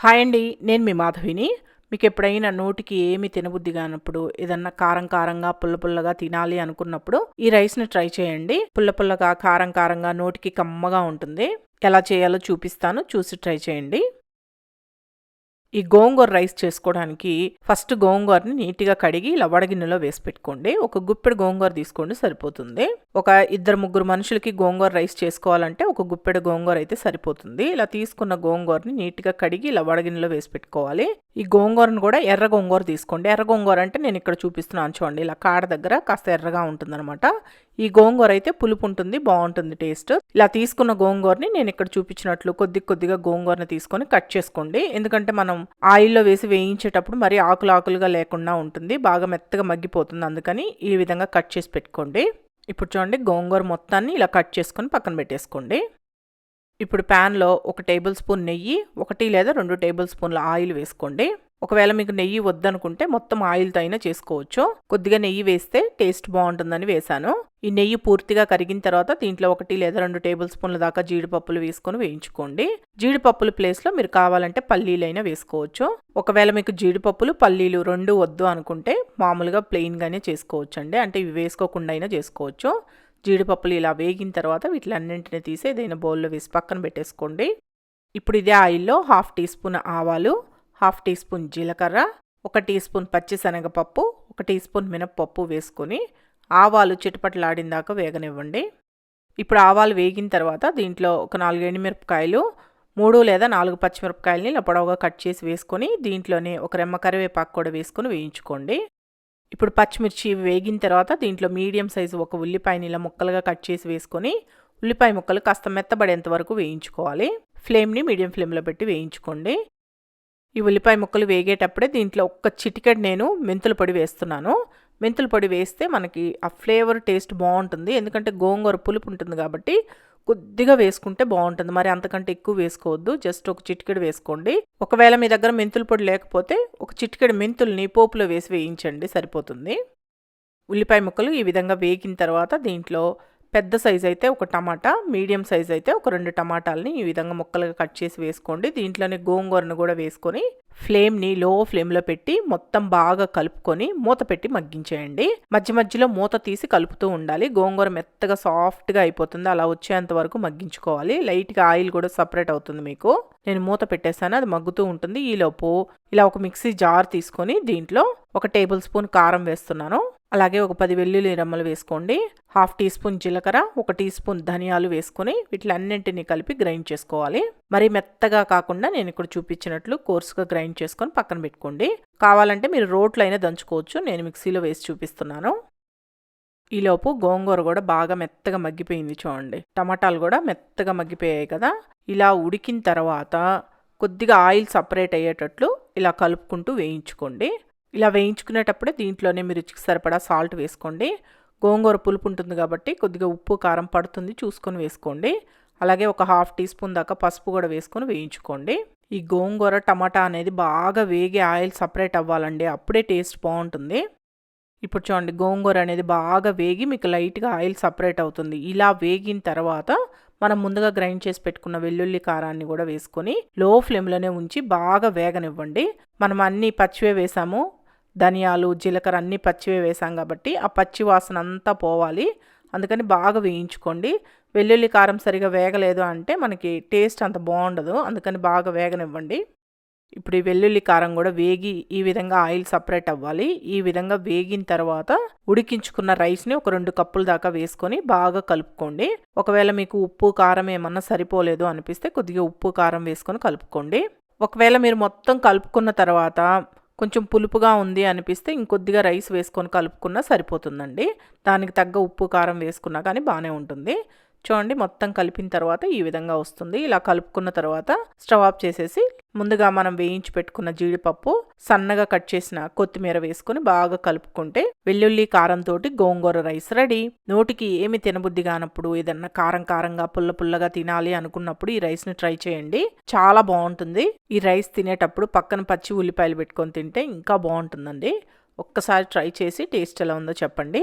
Hi అండి నేను మీ మాధవిని. మీకు ఎప్పుడైనా నోటికి ఏమి తినబుద్ధి కానప్పుడు ఏదన్నా కారం కారంగా పుల్ల పుల్లగా తినాలి అనుకున్నప్పుడు ఈ రైస్ని ట్రై చేయండి. పుల్ల పుల్లగా కారం కారంగా నోటికి కమ్మగా ఉంటుంది. ఎలా చేయాలో చూపిస్తాను చూసి ట్రై చేయండి. ఈ గోంగూర రైస్ చేసుకోవడానికి ఫస్ట్ గోంగూరని నీట్గా కడిగి ఇలా వడగిన్నెలో వేసి పెట్టుకోండి. ఒక గుప్పెడు గోంగూర తీసుకోండి సరిపోతుంది. ఒక ఇద్దరు ముగ్గురు మనుషులకి గోంగూర రైస్ చేసుకోవాలంటే ఒక గుప్పెడు గోంగూర అయితే సరిపోతుంది. ఇలా తీసుకున్న గోంగూరని నీట్గా కడిగి ఇలా వడగిన్నెలో వేసి పెట్టుకోవాలి. ఈ గోంగూరను కూడా ఎర్ర గోంగూర తీసుకోండి. ఎర్ర గోంగూర అంటే నేను ఇక్కడ చూపిస్తున్నాను చూడండి. ఇలా కాడ దగ్గర కాస్త ఎర్రగా ఉంటుందన్నమాట. ఈ గోంగూర అయితే పులుపు ఉంటుంది బాగుంటుంది టేస్ట్. ఇలా తీసుకున్న గోంగూరని నేను ఇక్కడ చూపించినట్లు కొద్ది కొద్దిగా గోంగూరని తీసుకొని కట్ చేసుకోండి. ఎందుకంటే మనం ఆయిల్లో వేసి వేయించేటప్పుడు మరి ఆకులు ఆకులుగా లేకుండా ఉంటుంది బాగా మెత్తగా మగ్గిపోతుంది. అందుకని ఈ విధంగా కట్ చేసి పెట్టుకోండి. ఇప్పుడు చూడండి గోంగూర మొత్తాన్ని ఇలా కట్ చేసుకొని పక్కన పెట్టేసుకోండి. ఇప్పుడు ప్యాన్లో ఒక టేబుల్ స్పూన్ నెయ్యి ఒకటి లేదా రెండు టేబుల్ స్పూన్ల ఆయిల్ వేసుకోండి. ఒకవేళ మీకు నెయ్యి వద్దనుకుంటే మొత్తం ఆయిల్తో అయినా చేసుకోవచ్చు. కొద్దిగా నెయ్యి వేస్తే టేస్ట్ బాగుంటుందని వేశాను. ఈ నెయ్యి పూర్తిగా కరిగిన తర్వాత దీంట్లో ఒకటి లేదా రెండు టేబుల్ స్పూన్ల దాకా జీడిపప్పులు వేసుకొని వేయించుకోండి. జీడిపప్పుల ప్లేస్లో మీరు కావాలంటే పల్లీలైనా వేసుకోవచ్చు. ఒకవేళ మీకు జీడిపప్పులు పల్లీలు రెండు వద్దు అనుకుంటే మామూలుగా ప్లెయిన్గానే చేసుకోవచ్చు అండి అంటే ఇవి వేసుకోకుండా అయినా చేసుకోవచ్చు. జీడిపప్పులు ఇలా వేగిన తర్వాత వీటిలన్నింటినీ తీసి ఏదైనా బౌల్లో వేసి పక్కన పెట్టేసుకోండి. ఇప్పుడు ఇదే ఆయిల్లో హాఫ్ టీ స్పూన్ ఆవాలు హాఫ్ టీ స్పూన్ జీలకర్ర ఒక టీ స్పూన్ పచ్చిశనగపప్పు ఒక టీ స్పూన్ మినప్పప్పు వేసుకొని ఆవాలు చిటపట్లాడిందాక వేగనివ్వండి. ఇప్పుడు ఆవాలు వేగిన తర్వాత దీంట్లో ఒక నాలుగు ఎండుమిరపకాయలు మూడు లేదా నాలుగు పచ్చిమిరపకాయలని ఇలా పొడవుగా కట్ చేసి వేసుకొని దీంట్లోనే ఒక రెమ్మ కరివేపాకు కూడా వేసుకొని వేయించుకోండి. ఇప్పుడు పచ్చిమిర్చి వేగిన తర్వాత దీంట్లో మీడియం సైజు ఒక ఉల్లిపాయని ఇలా ముక్కలుగా కట్ చేసి వేసుకొని ఉల్లిపాయ ముక్కలు కాస్త మెత్తబడేంత వరకు వేయించుకోవాలి. ఫ్లేమ్ని మీడియం ఫ్లేమ్లో పెట్టి వేయించుకోండి. ఈ ఉల్లిపాయ ముక్కలు వేగేటప్పుడే దీంట్లో ఒక్క చిటికెడ్ నేను మెంతుల పొడి వేస్తున్నాను. మెంతుల పొడి వేస్తే మనకి ఆ ఫ్లేవర్ టేస్ట్ బాగుంటుంది. ఎందుకంటే గోంగూర పులుపు ఉంటుంది కాబట్టి కొద్దిగా వేసుకుంటే బాగుంటుంది. మరి అంతకంటే ఎక్కువ వేసుకోవద్దు. జస్ట్ ఒక చిటికెడు వేసుకోండి. ఒకవేళ మీ దగ్గర మెంతుల పొడి లేకపోతే ఒక చిటికెడు మెంతుల్ని పోపులో వేసి వేయించండి. సరిపోతుంది. ఉల్లిపాయ ముక్కలు ఈ విధంగా వేగిన తర్వాత దీంట్లో పెద్ద సైజ్ అయితే ఒక టమాటా మీడియం సైజ్ అయితే ఒక రెండు టమాటాలని ఈ విధంగా ముక్కలుగా కట్ చేసి వేసుకోండి. దీంట్లోనే గోంగూరను కూడా వేసుకొని ఫ్లేమ్ని లో ఫ్లేమ్లో పెట్టి మొత్తం బాగా కలుపుకొని మూత పెట్టి మగ్గించేయండి. మధ్య మధ్యలో మూత తీసి కలుపుతూ ఉండాలి. గోంగూర మెత్తగా సాఫ్ట్గా అయిపోతుంది. అలా వచ్చేంత వరకు మగ్గించుకోవాలి. లైట్గా ఆయిల్ కూడా సపరేట్ అవుతుంది మీకు. నేను మూత పెట్టేసాను అది మగ్గుతూ ఉంటుంది. ఈలోపు ఇలా ఒక మిక్సీ జార్ తీసుకొని దీంట్లో ఒక టేబుల్ స్పూన్ కారం వేస్తున్నాను. అలాగే ఒక పది వెల్లుల్లి రమ్మలు వేసుకోండి. హాఫ్ టీ స్పూన్ జీలకర్ర ఒక టీ స్పూన్ ధనియాలు వేసుకొని వీటిలన్నింటినీ కలిపి గ్రైండ్ చేసుకోవాలి. మరి మెత్తగా కాకుండా నేను ఇక్కడ చూపించినట్లు కోర్సుగా గ్రైండ్ చేసుకొని పక్కన పెట్టుకోండి. కావాలంటే మీరు రోట్లో అయినా దంచుకోవచ్చు. నేను మిక్సీలో వేసి చూపిస్తున్నాను. ఈలోపు గోంగూర కూడా బాగా మెత్తగా మగ్గిపోయింది చూడండి. టమాటాలు కూడా మెత్తగా మగ్గిపోయాయి కదా. ఇలా ఉడికిన తర్వాత కొద్దిగా ఆయిల్ సపరేట్ అయ్యేటట్లు ఇలా కలుపుకుంటూ వేయించుకోండి. ఇలా వేయించుకునేటప్పుడే దీంట్లోనే మీరు రుచికి సరిపడా సాల్ట్ వేసుకోండి. గోంగూర పులుపు ఉంటుంది కాబట్టి కొద్దిగా ఉప్పు కారం పడుతుంది చూసుకొని వేసుకోండి. అలాగే ఒక హాఫ్ టీ స్పూన్ దాకా పసుపు కూడా వేసుకొని వేయించుకోండి. ఈ గోంగూర టమాటా అనేది బాగా వేగి ఆయిల్ సపరేట్ అవ్వాలండి. అప్పుడే టేస్ట్ బాగుంటుంది. ఇప్పుడు చూడండి గోంగూర అనేది బాగా వేగి మీకు లైట్గా ఆయిల్ సపరేట్ అవుతుంది. ఇలా వేగిన తర్వాత మనం ముందుగా గ్రైండ్ చేసి పెట్టుకున్న వెల్లుల్లి కారాన్ని కూడా వేసుకొని లో ఫ్లేమ్లోనే ఉంచి బాగా వేగనివ్వండి. మనం అన్నీ పచ్చివే వేసాము. ధనియాలు జీలకర్ర అన్నీ పచ్చివే వేసాం కాబట్టి ఆ పచ్చి వాసన అంతా పోవాలి. అందుకని బాగా వేయించుకోండి. వెల్లుల్లి కారం సరిగా వేగలేదు అంటే మనకి టేస్ట్ అంత బాగుండదు. అందుకని బాగా వేగనివ్వండి. ఇప్పుడు ఈ వెల్లుల్లి కారం కూడా వేగి ఈ విధంగా ఆయిల్ సపరేట్ అవ్వాలి. ఈ విధంగా వేగిన తర్వాత ఉడికించుకున్న రైస్ని ఒక రెండు కప్పుల దాకా వేసుకొని బాగా కలుపుకోండి. ఒకవేళ మీకు ఉప్పు కారం ఏమన్నా సరిపోలేదు అనిపిస్తే కొద్దిగా ఉప్పు కారం వేసుకొని కలుపుకోండి. ఒకవేళ మీరు మొత్తం కలుపుకున్న తర్వాత కొంచెం పులుపుగా ఉంది అనిపిస్తే ఇంకొద్దిగా రైస్ వేసుకొని కలుపుకున్నా సరిపోతుందండి. దానికి తగ్గ ఉప్పు కారం వేసుకున్నా కానీ బాగానే ఉంటుంది. చూడండి మొత్తం కలిపిన తర్వాత ఈ విధంగా వస్తుంది. ఇలా కలుపుకున్న తర్వాత స్టవ్ ఆఫ్ చేసేసి ముందుగా మనం వేయించి పెట్టుకున్న జీడిపప్పు సన్నగా కట్ చేసిన కొత్తిమీర వేసుకుని బాగా కలుపుకుంటే వెల్లుల్లి కారంతో గోంగూర రైస్ రెడీ. నోటికి ఏమి తినబుద్ధి కానప్పుడు ఏదన్నా కారం కారంగా పుల్ల పుల్లగా తినాలి అనుకున్నప్పుడు ఈ రైస్ని ట్రై చేయండి. చాలా బాగుంటుంది. ఈ రైస్ తినేటప్పుడు పక్కన పచ్చి ఉల్లిపాయలు పెట్టుకొని తింటే ఇంకా బాగుంటుందండి. ఒక్కసారి ట్రై చేసి టేస్ట్ ఎలా ఉందో చెప్పండి.